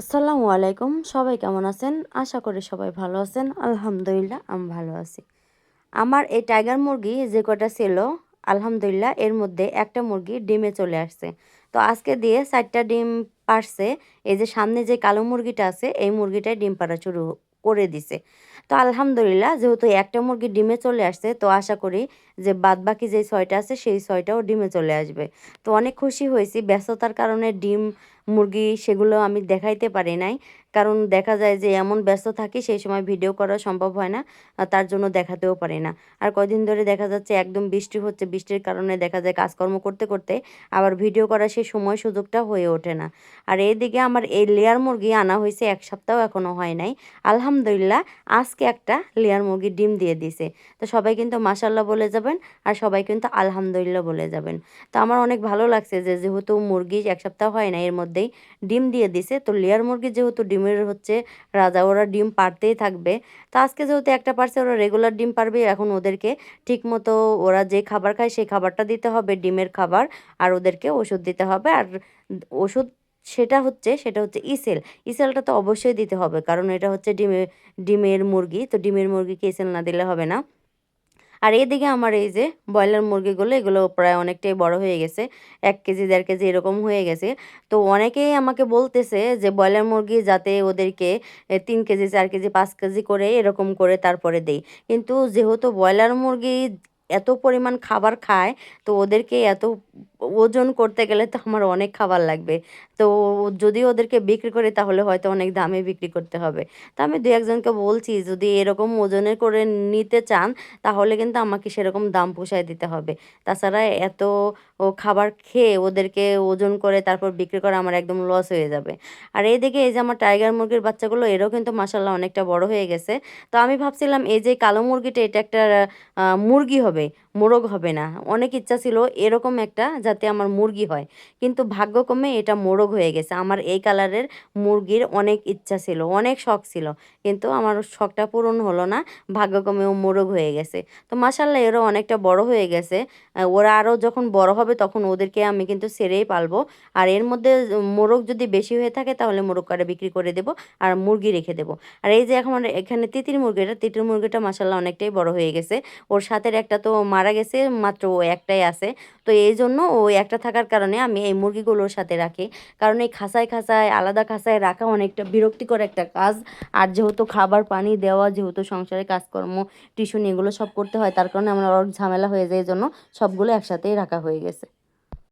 আসসালামু আলাইকুম। সবাই কেমন আছেন? আশা করি সবাই ভালো আছেন। আলহামদুলিল্লাহ, আমি ভালো আছি। আমার এই টাইগার মুরগি যে কটা ছিল, আলহামদুলিল্লাহ এর মধ্যে একটা মুরগি ডিমে চলে আসছে। তো আজকে দিয়ে চারটা ডিম পারছে। এই যে সামনে যে কালো মুরগিটা আছে, এই মুরগিটাই ডিম পাড়া শুরু করে দিছে। তো আলহামদুলিল্লাহ, যেহেতু একটা মুরগি ডিমে চলে আসছে, তো আশা করি যে বাদ বাকি যে ছয়টা আছে, সেই ছয়টাও ডিমে চলে আসবে। তো অনেক খুশি হয়েছি। ব্যস্ততার কারণে ডিম, মুরগি সেগুলো আমি দেখাইতে পারি নাই। কারণ দেখা যায় যে এমন ব্যস্ত থাকি, সেই সময় ভিডিও করা সম্ভব হয় না তার জন্য দেখাতেও পারি না। আর কয়দিন ধরে দেখা যাচ্ছে একদম বৃষ্টি হচ্ছে, বৃষ্টির কারণে দেখা যায় কাজকর্ম করতে করতে আবার ভিডিও করা সেই সময় সুযোগটা হয়ে ওঠে না। আর এইদিকে আমার এই লেয়ার মুরগি আনা হয়েছে, এক সপ্তাহ এখনও হয় নাই। আলহামদুলিল্লাহ, আজকে একটা লেয়ার মুরগি ডিম দিয়ে দিছে। তো সবাই কিন্তু মাসাল্লাহ বলে যাবেন আর সবাই কিন্তু আলহামদুলিল্লাহ বলে যাবেন। তো আমার অনেক ভালো লাগছে যে যেহেতু মুরগি এক সপ্তাহ হয় না এর মধ্যেই ডিম দিয়ে দিছে। তো লেয়ার মুরগি যেহেতু ডিমের হচ্ছে রাজা, ওরা ডিম পারতেই থাকবে। তো আজকে যেহেতু একটা পারছে, ওরা রেগুলার ডিম পারবে এখন ওদেরকে ঠিক মতো ওরা যে খাবার খায়, সেই খাবারটা দিতে হবে, ডিমের খাবার, আর ওদেরকে ওষুধ দিতে হবে। আর ওষুধ সেটা হচ্ছে সেটা হচ্ছে ইসেল। ইসেলটা তো অবশ্যই দিতে হবে, কারণ এটা হচ্ছে ডিমের ডিমের মুরগি। তো ডিমের মুরগিকে ইসেল না দিলে হবে না। আর এদিকে আমার এই যে ব্রয়লার মুরগিগুলো, এগুলো প্রায় অনেকটাই বড় হয়ে গেছে। এক কেজি, দেড় কেজি এরকম হয়ে গেছে। তো অনেকেই আমাকে বলতেছে যে ব্রয়লার মুরগি যাতে ওদেরকে তিন কেজি, চার কেজি, পাঁচ কেজি করে এরকম করে তারপরে দেই। কিন্তু যেহেতু ব্রয়লার মুরগি এত পরিমাণ খাবার খায়, তো ওদেরকে এত ওজন করতে গেলে তো আমার অনেক খাবার লাগবে। তো যদি ওদেরকে বিক্রি করি তাহলে হয়তো অনেক দামে বিক্রি করতে হবে। তো আমি দু একজনকে বলছি, যদি এরকম ওজনের করে নিতে চান তাহলে কিন্তু আমাকে সেরকম দাম পোষায় দিতে হবে। তাছাড়া এত ও খাবার খেয়ে ওদেরকে ওজন করে তারপর বিক্রি করা আমার একদম লস হয়ে যাবে। আর এইদিকে এই যে আমার টাইগার মুরগির বাচ্চাগুলো, এরও কিন্তু মাসাল্লাহ অনেকটা বড় হয়ে গেছে। তো আমি ভাবছিলাম এই যে কালো মুরগিটা এটা একটা মুরগি হবে, মোরগ হবে না। অনেক ইচ্ছা ছিল এরকম একটা যাতে আমার মুরগি হয়। কিন্তু ভাগ্যক্রমে এটা মোরগ হয়ে গেছে। আমার এই কালারের মুরগির অনেক ইচ্ছা ছিল, অনেক শখ ছিল। কিন্তু আমার শখটা পূরণ হলো না ভাগ্যক্রমে ও মোরগ হয়ে গেছে। তো মাসাল্লাহ এরও অনেকটা বড় হয়ে গেছে। ওরা আরও যখন বড় হবে তখন ওদেরকে আমি কিন্তু সেরেই পালবো। আর এর মধ্যে মোরগ যদি বেশি হয়ে থাকে তাহলে মোরগ কাটা বিক্রি করে দেবো আর মুরগি রেখে দেবো। আর এই যে এখন আমার এখানে তিতির মুরগিটা তিতির মুরগিটা মাসাল্লাহ অনেকটাই বড় হয়ে গেছে। ওর সাথে একটা তো মারা গেছে, মাত্র ও একটাই আছে। তো এই জন্য ও একটা থাকার কারণে আমি এই মুরগিগুলোর সাথে রাখি। কারণ এই খাসায় খাসায় আলাদা খাসায় রাখা অনেকটা বিরক্তিকর একটা কাজ। আর যেহেতু খাবার, পানি দেওয়া, যেহেতু সংসারে কাজকর্ম, টিউশন এগুলো সব করতে হয়, তার কারণে আমার অনেক ঝামেলা হয়ে যায়, এই জন্য সবগুলো একসাথেই রাখা হয়ে গেছে।